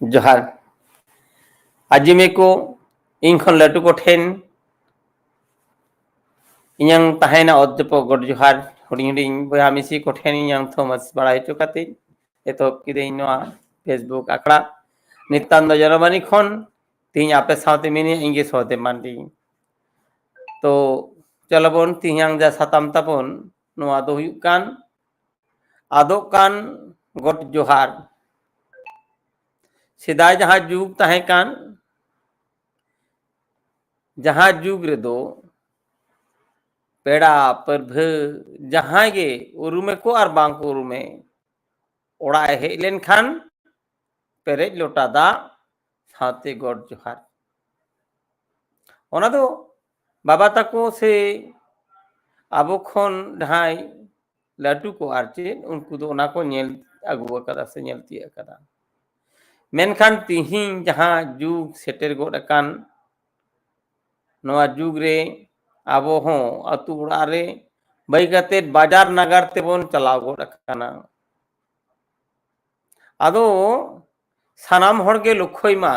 ᱡᱚᱦᱟᱨ ᱟᱡᱤᱢᱮ ᱠᱚ ᱤᱧ ᱠᱷᱚᱱ ᱞᱟᱹᱴᱩ ᱠᱚᱴᱷᱮᱱ ᱤᱧᱟᱹᱝ ᱛᱟᱦᱮᱱᱟ ᱚᱫᱽᱫᱮᱯᱚᱠ ᱜᱚᱰ ᱡᱚᱦᱟᱨ ᱦᱩᱰᱤᱧ ᱦᱩᱰᱤᱧ ᱵᱚᱭᱦᱟ ᱢᱤᱥᱤ ᱠᱚᱴᱷᱮᱱ ᱤᱧᱟᱹᱝ ᱛᱷᱚᱢᱟᱥ ᱵᱟᱲᱟᱭ ᱦᱚᱪᱚ ᱠᱟᱛᱮ ᱮᱛᱚᱦᱚᱵ ᱠᱤᱫᱟᱹᱧ ᱱᱚᱣᱟ ᱯᱷᱮᱥᱵᱩᱠ ᱟᱠᱷᱲᱟ ᱱᱤᱛᱟᱱᱫᱚ ᱡᱚᱨᱢᱟᱱᱤ ᱠᱷᱚᱱ ᱛᱤᱦᱤᱧ ᱟᱯᱮ ᱥᱟᱶᱛᱮ ᱢᱤᱱᱟᱹᱧᱟ ᱤᱧᱜᱮ ᱥᱚᱦᱚᱫᱮ ᱢᱟᱱᱰᱤ ᱛᱚ ᱪᱚᱞᱚ ᱵᱚᱱ ᱛᱤᱦᱤᱧᱟᱝ ᱡᱟ ᱥᱟᱛᱟᱢ ᱛᱟᱵᱚᱱ ᱱᱚᱣᱟ ᱫᱚ ᱦᱩᱭᱩᱜ ᱠᱟᱱ ᱟᱫᱚᱜ ᱠᱟᱱ ᱜᱚᱰ ᱡᱚᱦᱟᱨ सिदाय जहाँ जुग तहें कान, जहाँ जुग्र दो, पेड़ा परभ जहाँ गे उरु में को और बांक उरुमे। ओड़ा हे लेनखान पेरे लोटा दा, साते गॉड जोहार। ओना तो बाबा तको से अब खन ढाई लाटू को आर चेन उनको तो ओना को नेल अगुआ कदा से नेल तिया कदा। मेनखान तीन जहाँ जुग सेटेर गोदान जुगरे अब हों अतुड़े बैगते बाज़ार नगर तेब चलाव गोदाना अद सनाम लक्ष्यमा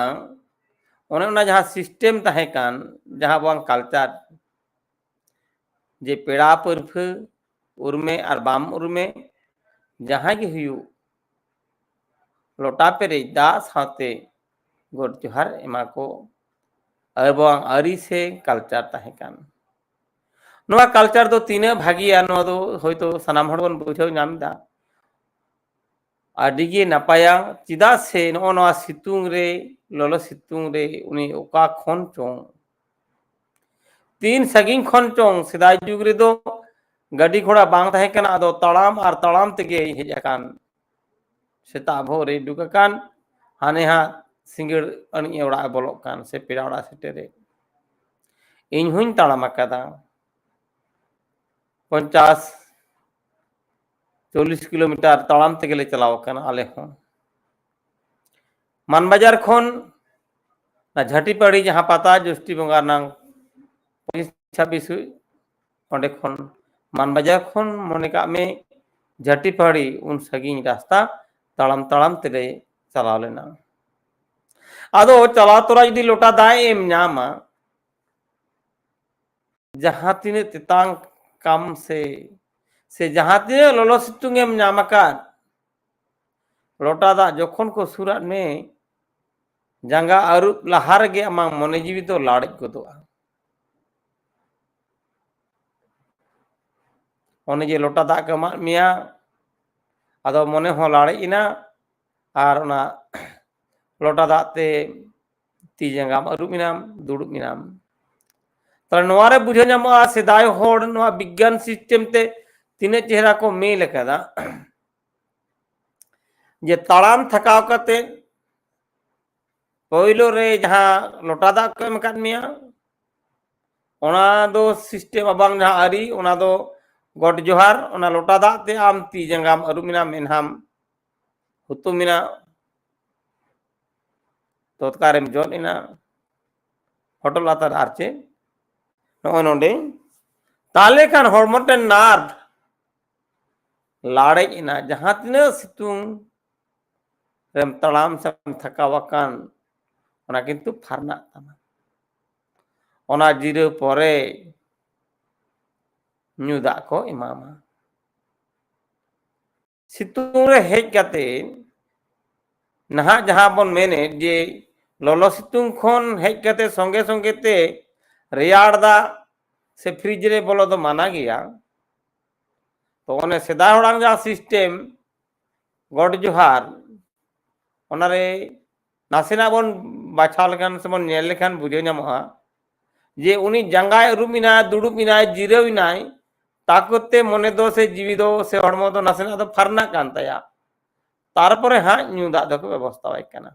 उन जहाँ सिसटेम तहकान जहाँ बा कलचार जे पेड़ा पर्फ उर्मे और बाम उर्मे जहाँ के हुई ᱞᱚᱴᱟᱯᱮᱨᱮᱡ ᱫᱟᱜ ᱥᱟᱶᱛᱮ ᱜᱚᱰ ᱡᱚᱦᱟᱨ ᱮᱢᱟ ᱠᱚ ᱟᱵᱚᱣᱟᱜ ᱟᱹᱨᱤ ᱥᱮ ᱠᱟᱞᱪᱟᱨ ᱛᱟᱦᱮᱸ ᱠᱟᱱ ᱱᱚᱣᱟ ᱠᱟᱞᱪᱟᱨ ᱫᱚ ᱛᱤᱱᱟᱹᱜ ᱵᱷᱟᱜᱤᱭᱟ ᱱᱚᱣᱟ ᱫᱚ ᱦᱳᱭᱛᱳ ᱥᱟᱱᱟᱢ ᱦᱚᱲ ᱵᱚᱱ ᱵᱩᱡᱷᱟᱹᱣ ᱧᱟᱢ ᱮᱫᱟ ᱟᱹᱰᱤᱜᱮ ᱱᱟᱯᱟᱭᱟ ᱪᱮᱫᱟᱜ ᱥᱮ ᱱᱚᱜᱼᱚ ᱱᱚᱣᱟ ᱥᱤᱛᱩᱝ ᱨᱮ ᱞᱚᱞᱚ ᱥᱤᱛᱩᱝ ᱨᱮ ᱩᱱᱤ ᱚᱠᱟ ᱠᱷᱚᱱ ᱪᱚᱝ ᱛᱤᱱ ᱥᱟᱺᱜᱤᱧ ᱠᱷᱚᱱ ᱪᱚᱝ ᱥᱮᱫᱟᱭ ᱡᱩᱜᱽ ᱨᱮᱫᱚ ᱜᱟᱹᱰᱤ ᱜᱷᱚᱲᱟ ᱵᱟᱝ ᱛᱟᱦᱮᱸ ᱠᱟᱱᱟ ᱟᱫᱚ ᱛᱟᱲᱟᱢ ᱟᱨ ᱛᱟᱲᱟᱢ ᱛᱮᱜᱮ ᱦᱮᱡ ᱟᱠᱟᱱ ᱥᱮᱛᱟᱜ ᱵᱷᱳᱨᱮ ᱩᱰᱩᱠ ᱟᱠᱟᱱ ᱦᱟᱱᱮ ᱦᱟᱸᱜ ᱥᱤᱸᱜᱟᱹᱲ ᱟᱹᱱᱤᱡ ᱚᱲᱟᱜ ᱵᱚᱞᱚᱜ ᱠᱟᱱ ᱥᱮ ᱯᱮᱲᱟ ᱚᱲᱟᱜ ᱥᱮᱴᱮᱨᱮ ᱤᱧ ᱦᱚᱧ ᱛᱟᱲᱟᱢ ᱟᱠᱟᱫᱟ ᱯᱚᱧᱪᱟᱥ চল্লিশ কিলোমিটার তাড়াম থেকে লে চালাও কানা আলে হন মানবাজার খন না ঝাটিপাড়ি যাহা পাতা জষ্টি বঙ্গা নাং পঁচিশ ছাব্বিশ অᱸᱰᱮ ᱠᱷᱚᱱ ᱢᱟᱱᱵᱟᱡᱟᱨ ᱠᱷᱚᱱ ᱢᱚᱱᱮ ᱠᱟᱜ ᱢᱮ ᱡᱟᱹᱴᱤᱯᱟᱲᱤ ᱩᱱ ᱥᱟᱺᱜᱤᱧ ᱨᱟᱥᱛᱟ તાળામ તાળામ તેરે ચલાવ લેના আদো চলাতরা যদি লোটা দায় এম নামা যাহা তিনে তেতাং কাম সে সে যাহা তিনে ললসিতুং এম নামাকার লোটা দা যখন কো সুরাত মে জাঙ্গা আরু লাহার গে আমা মনে জীবিত লাড়ক গদোয়া অনে যে লোটা দা কামার মিয়া ᱟᱫᱚ ᱢᱚᱱᱮ ᱦᱚᱸ ᱞᱟᱲᱮᱡ ᱮᱱᱟ ᱟᱨ ᱚᱱᱟ ᱞᱚᱴᱟ ᱫᱟᱜ ᱛᱮ ᱛᱤ ᱡᱟᱸᱜᱟᱢ ᱟᱹᱨᱩᱵ ᱮᱱᱟᱢ ᱫᱩᱲᱩᱵ ᱮᱱᱟᱢ ᱛᱟᱦᱞᱮ ᱱᱚᱣᱟᱨᱮ ᱵᱩᱡᱷᱟᱹᱣ ᱧᱟᱢᱚᱜᱼᱟ ᱥᱮᱫᱟᱭ ᱦᱚᱲ ᱱᱚᱣᱟ ᱵᱤᱜᱽᱜᱟᱱ ᱥᱤᱥᱴᱮᱢ ᱛᱮ ᱛᱤᱱᱟᱹᱜ ᱪᱮᱦᱨᱟ ᱠᱚ ᱢᱮᱞ ᱟᱠᱟᱫᱟ ᱡᱮ ᱛᱟᱲᱟᱢ ᱛᱷᱟᱠᱟᱣ ᱠᱟᱛᱮ ᱯᱳᱭᱞᱳ ᱨᱮ ᱡᱟᱦᱟᱸ ᱞᱚᱴᱟ ᱫᱟᱜ ᱠᱚ ᱮᱢ ᱟᱠᱟᱫ ᱢᱮᱭᱟ ᱚᱱᱟ ᱫᱚ ᱥᱤᱥᱴᱮᱢ ᱵᱟᱝ ᱡᱟᱦᱟᱸ ᱟᱹᱨᱤ ᱚᱱᱟ ᱫᱚ ᱜᱚᱰ ᱡᱚᱦᱟᱨ ᱚᱱᱟ ᱞᱚᱴᱟ ᱫᱟᱜ ᱛᱮ ᱟᱢ ᱛᱤ ᱡᱟᱸᱜᱟᱢ ᱟᱹᱨᱩᱵ ᱮᱱᱟ ᱢᱮᱫᱦᱟᱢ ᱦᱩᱛᱩᱢ ᱮᱱᱟ ᱛᱚᱛᱠᱟᱨᱮᱢ ᱡᱚᱫ ᱮᱱᱟ ᱦᱚᱴᱚᱜ ᱞᱟᱛᱟᱨ ᱟᱨ ᱪᱮᱫ ᱱᱚᱜᱼᱚᱭ ᱱᱚᱰᱮ ᱛᱟᱦᱞᱮ ᱠᱷᱟᱱ ᱦᱚᱲᱢᱚ ᱴᱷᱮᱱ ᱱᱟᱨᱵᱷ ᱞᱟᱲᱮᱡ ᱮᱱᱟ ᱡᱟᱦᱟᱸ ᱛᱤᱱᱟᱹᱜ ᱥᱤᱛᱩᱝ ᱨᱮᱢ ᱛᱟᱲᱟᱢ ᱥᱮᱢ ᱛᱷᱟᱠᱟᱣ ᱟᱠᱟᱱ ᱚᱱᱟ ᱠᱤᱱᱛᱩ ᱯᱷᱟᱨᱱᱟᱜ ᱛᱟᱢᱟ ᱚᱱᱟ ᱡᱤᱨᱟᱹᱣ ᱯᱚᱨᱮ ᱧᱩ ᱫᱟᱜ ᱠᱚ ᱮᱢᱟᱢᱟ ᱥᱤᱛᱩᱝ ᱨᱮ ᱦᱮᱡ ᱠᱟᱛᱮ ᱱᱟᱦᱟᱜ ᱡᱟᱦᱟᱸ ᱵᱚᱱ ᱢᱮᱱᱮᱫ ᱡᱮ ᱞᱚᱞᱚ ᱥᱤᱛᱩᱝ ᱠᱷᱚᱱ ᱦᱮᱡ ᱠᱟᱛᱮ ᱥᱚᱸᱜᱮ ᱥᱚᱸᱜᱮ ᱛᱮ ᱨᱮᱭᱟᱲ ᱫᱟᱜ ᱥᱮ ᱯᱷᱨᱤᱡ ᱨᱮ ᱵᱚᱞᱚ ᱫᱚ ᱢᱟᱱᱟ ᱜᱮᱭᱟ ᱛᱚ ᱚᱱᱮ ᱥᱮᱫᱟᱭ ᱦᱚᱲᱟᱜ ᱡᱟᱦᱟᱸ ᱥᱤᱥᱴᱮᱢ ᱜᱚᱰ ᱡᱚᱦᱟᱨ ᱚᱱᱟᱨᱮ ᱱᱟᱥᱮᱱᱟᱜ ᱵᱚᱱ ᱵᱟᱪᱷᱟᱣ ᱞᱮᱠᱷᱟᱱ ᱥᱮᱵᱚᱱ ᱧᱮᱞ ᱞᱮᱠᱷᱟᱱ ᱵᱩᱡᱷᱟᱹᱣ ᱧᱟᱢᱚᱜᱼᱟ ᱡᱮ ᱩᱱᱤ ᱡᱟᱸᱜᱟᱭ ᱟᱹᱨᱩᱵ ᱮᱱᱟᱭ ᱫᱩᱲᱩᱵ ᱮᱱᱟᱭ ᱡᱤᱨᱟᱹᱣ ᱮᱱᱟᱭ তা করতে মনে দো সে জীবি দো সে হড়মো দো নাসেনা দো ফারনা কান তায়া তারপরে হ্যাঁ নিউ দাগ দো ব্যবস্থা হয় কানা।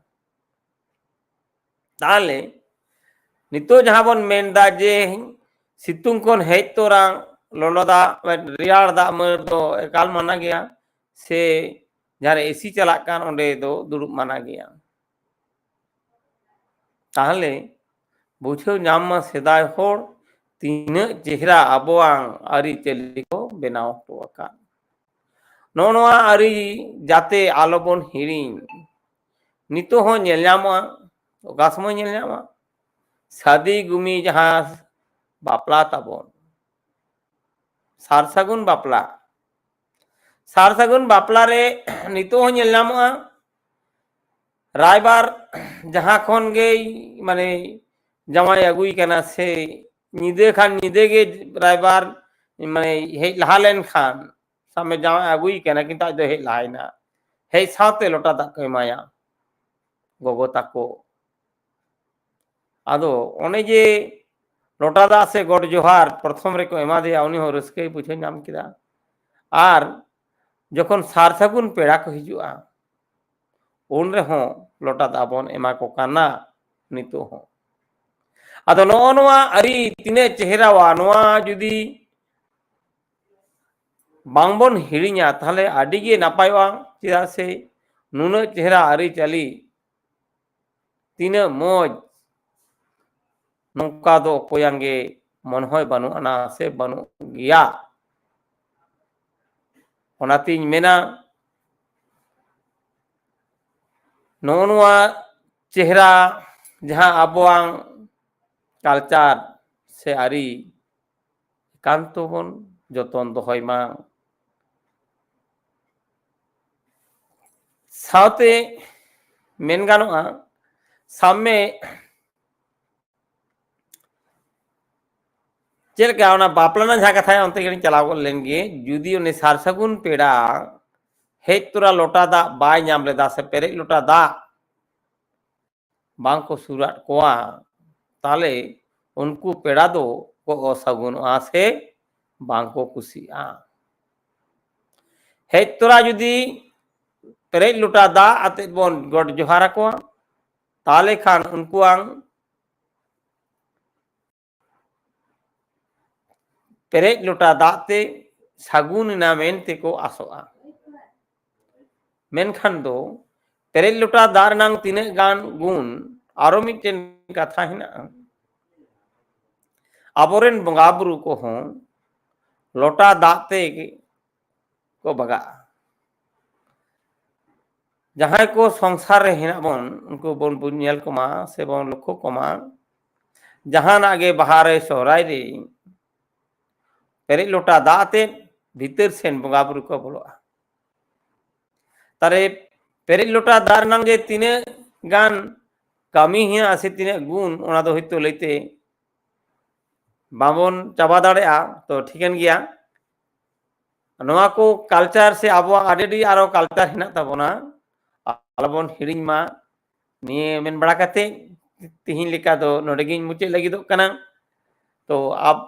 তাহলে, নিতো যাহা বন মেনদা যে সিতুং কোন হেজ তোরা ললো দা রিয়ার দা মর দো একাল মানা গিয়া, সে যারা এসি চালাক কান ওঁডে দো দুড়ুব মানা গিয়া। তাহলে, বুঝেও ñam মা সেদাই হড় ᱛᱤᱱᱟᱹᱜ ᱪᱮᱦᱨᱟ ᱟᱵᱚᱣᱟᱜ ᱟᱹᱨᱤᱪᱟᱹᱞᱤ ᱠᱚ ᱵᱮᱱᱟᱣ ᱦᱚᱴᱚ ᱟᱠᱟᱫ ᱱᱚᱜᱼᱚ ᱱᱚᱣᱟ ᱟᱹᱨᱤ ᱡᱟᱛᱮ ᱟᱞᱚᱵᱚᱱ ᱦᱤᱲᱤᱧ ᱱᱤᱛᱚᱜ ᱦᱚᱸ ᱧᱮᱞ ᱧᱟᱢᱚᱜᱼᱟ ᱚᱠᱟ ᱥᱚᱢᱚᱭ ᱧᱮᱞ ᱧᱟᱢᱚᱜᱼᱟ ᱥᱟᱫᱤ ᱜᱩᱢᱤ ᱡᱟᱦᱟᱸ ᱵᱟᱯᱞᱟ ᱛᱟᱵᱚᱱ ᱥᱟᱨ ᱥᱟᱹᱜᱩᱱ ᱵᱟᱯᱞᱟ ᱥᱟᱨ ᱥᱟᱹᱜᱩᱱ ᱵᱟᱯᱞᱟ ᱨᱮ ᱱᱤᱛᱚᱜ ᱦᱚᱸ ᱧᱮᱞ ᱧᱟᱢᱚᱜᱼᱟ ᱨᱟᱭᱵᱟᱨ ᱡᱟᱦᱟᱸ ᱠᱷᱚᱱ ᱜᱮ ᱢᱟᱱᱮ ᱡᱟᱶᱟᱭ ᱟᱹᱜᱩᱭ ᱠᱟᱱᱟ ᱥᱮ নিদে খান নিদেগে রায়বার মানে হে লাহালেন খান। সামনে জামা আগুই কেনা, কিন্তু আজ হে লাহাই না। হে সাথে লোটা তাকে মায়া, গগো তাকো। আদো, অনে যে লোটা দা সে গড জোহার, প্রথম রেকো এমা দিয়া উনি হো, রসকে বুঝে নাম কিদা আর যখন সার সাগুন পেড়া কো হিজুয়া উন রেহ লোটা দাবন এমা কো কানা, নিতো হো। ᱟᱫᱚ ᱱᱚᱜᱼᱚ ᱱᱚᱣᱟ ᱟᱹᱨᱤ ᱛᱤᱱᱟᱹᱜ ᱪᱮᱦᱨᱟᱣᱟ ᱱᱚᱣᱟ ᱡᱩᱫᱤ ᱵᱟᱝᱵᱚᱱ ᱦᱤᱲᱤᱧᱟ ᱛᱟᱦᱞᱮ ᱟᱹᱰᱤᱜᱮ ᱱᱟᱯᱟᱭᱚᱜᱼᱟ ᱪᱮᱫᱟᱜ ᱥᱮ ᱱᱩᱱᱟᱹᱜ ᱪᱮᱦᱨᱟ ᱟᱹᱨᱤᱪᱟᱹᱞᱤ ᱛᱤᱱᱟᱹᱜ ᱢᱚᱡᱽ ᱱᱚᱝᱠᱟ ᱫᱚ ᱚᱠᱚᱭᱟᱝ ᱜᱮ ᱢᱚᱱ ᱦᱚᱭ ᱵᱟᱹᱱᱩᱜ ᱟᱱᱟ ᱥᱮ ᱵᱟᱹᱱᱩᱜ ᱜᱮᱭᱟ ᱚᱱᱟᱛᱤᱧ ᱢᱮᱱᱟ ᱱᱚᱜᱼᱚ ᱱᱚᱣᱟ ᱪᱮᱦᱨᱟ ᱡᱟᱦᱟᱸ ᱟᱵᱚᱣᱟᱝ কালচার সে আরি কান্তবন যত অন্ত হয় মা সাথে মেন গানোয়া সামনে ᱪᱮᱫᱠᱟ ᱚᱱᱟ ᱵᱟᱯᱞᱟᱱᱟ ᱡᱟᱦᱟᱸ ᱠᱟᱛᱷᱟ ᱚᱱᱛᱮ ᱜᱮᱞᱤᱧ ᱪᱟᱞᱟᱣ ᱜᱚᱫ ᱞᱮᱱ ᱜᱮ ᱡᱩᱫᱤ ᱩᱱᱤ ᱥᱟᱨ ᱥᱟᱹᱜᱩᱱ ᱯᱮᱲᱟ ᱦᱮᱡ ᱛᱚᱨᱟ ᱞᱚᱴᱟ ᱫᱟᱜ ᱵᱟᱭ ᱧᱟᱢ ᱞᱮᱫᱟ ᱥᱮ ᱯᱮᱨᱮᱡ ᱞᱚᱴᱟ ᱫᱟᱜ ᱵᱟᱝ ᱠᱚ ᱥᱩᱨᱟᱫ ᱠᱚᱣᱟ તાલે उनको पेड़ा दो वो অসগুণ আসে বাঙ্কো কুসি আ ᱦᱮᱡ ᱛᱚᱨᱟ ᱡᱩᱫᱤ ᱯᱮᱨᱮᱡ ᱞᱚᱴᱟ ᱫᱟᱜ ᱟᱛᱮᱫ ᱵᱚᱱ ᱜᱚᱰ ᱡᱚᱦᱟᱨ ᱟᱠᱚᱣᱟ ᱛᱟᱦᱚᱞᱮ ᱠᱷᱟᱱ ᱩᱱᱠᱩᱣᱟᱝ ᱯᱮᱨᱮᱡ ᱞᱚᱴᱟ ᱫᱟᱜ ᱛᱮ ᱥᱟᱹᱜᱩᱱ ᱮᱱᱟ ᱢᱮᱱᱛᱮ ᱠᱚ ᱟᱥᱚᱜᱼᱟ ᱢᱮᱱᱠᱷᱟᱱ ᱫᱚ ᱯᱮᱨᱮᱡ ᱞᱚᱴᱟ ᱫᱟᱜ ᱨᱮᱱᱟᱝ ᱛᱤᱱᱟᱹᱜ ᱜᱟᱱ ᱜᱩᱱ आरो कथा है ना। अबोरेन को हों, लोटा दाते को बगा। जहाँ को संसार रे हिना बन, उनको बन बुनियल को माँ, से बन लोको को माँ। जहाँ आगे बाहर है सोराय रे पेरे लोटा दाते, भीतर से इन को बोलो तारे पेरे लोटा दार नंगे तीने गान ᱠᱟᱹᱢᱤ ᱦᱮᱸ ᱟᱥᱮ ᱛᱤᱱᱟᱹᱜ ᱜᱩᱱ ᱚᱱᱟ ᱫᱚ ᱦᱚᱭᱛᱳ ᱞᱟᱹᱭᱛᱮ ᱵᱟᱵᱚᱱ ᱪᱟᱵᱟ ᱫᱟᱲᱮᱭᱟᱜᱼᱟ ᱛᱚ ᱴᱷᱤᱠᱟᱹᱱ ᱜᱮᱭᱟ ᱱᱚᱣᱟ ᱠᱚ ᱠᱟᱞᱪᱟᱨ ᱥᱮ ᱟᱵᱚᱣᱟᱜ ᱟᱹᱰᱤ ᱟᱨᱚ ᱠᱟᱞᱪᱟᱨ ᱦᱮᱱᱟᱜ ᱛᱟᱵᱚᱱᱟ ᱟᱞᱚᱵᱚᱱ ᱦᱤᱲᱤᱧ ᱢᱟ ᱱᱤᱭᱟᱹ ᱢᱮᱱ ᱵᱟᱲᱟ ᱠᱟᱛᱮ ᱛᱤᱦᱤᱧ ᱞᱮᱠᱟ ᱫᱚ ᱱᱚᱰᱮᱜᱤᱧ ᱢᱩᱪᱟᱹᱫ ᱞᱟᱹᱜᱤᱫᱚᱜ ᱠᱟᱱᱟ ᱛᱚ ᱟᱵ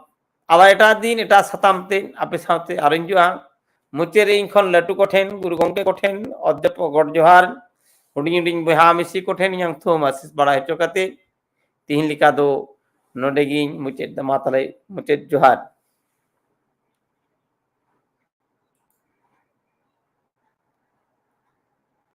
আবার এটা দিন এটা সাতামতে আপে সাথে আরেঞ্জুয়া মুচের ইনখন লাটু কঠেন গুরু গঙ্কে কঠেন অধ্যাপক গড় জোহার ᱦᱩᱰᱤᱧ ᱦᱩᱰᱤᱧ ᱵᱚᱭᱦᱟ ᱢᱤᱥᱤ ᱠᱚᱴᱷᱮᱱ ᱤᱧᱟᱹᱜ ᱛᱷᱩᱢ ᱟᱥᱤᱥ ᱵᱟᱲᱟ ᱦᱚᱪᱚ ᱠᱟᱛᱮ ᱛᱤᱦᱤᱧ ᱞᱮᱠᱟ ᱫᱚ ᱱᱚᱰᱮᱜᱤᱧ ᱢᱩᱪᱟᱹᱫ ᱫᱟ ᱢᱟ ᱛᱟᱦᱞᱮ ᱢᱩᱪᱟᱹᱫ ᱡᱚᱦᱟᱨ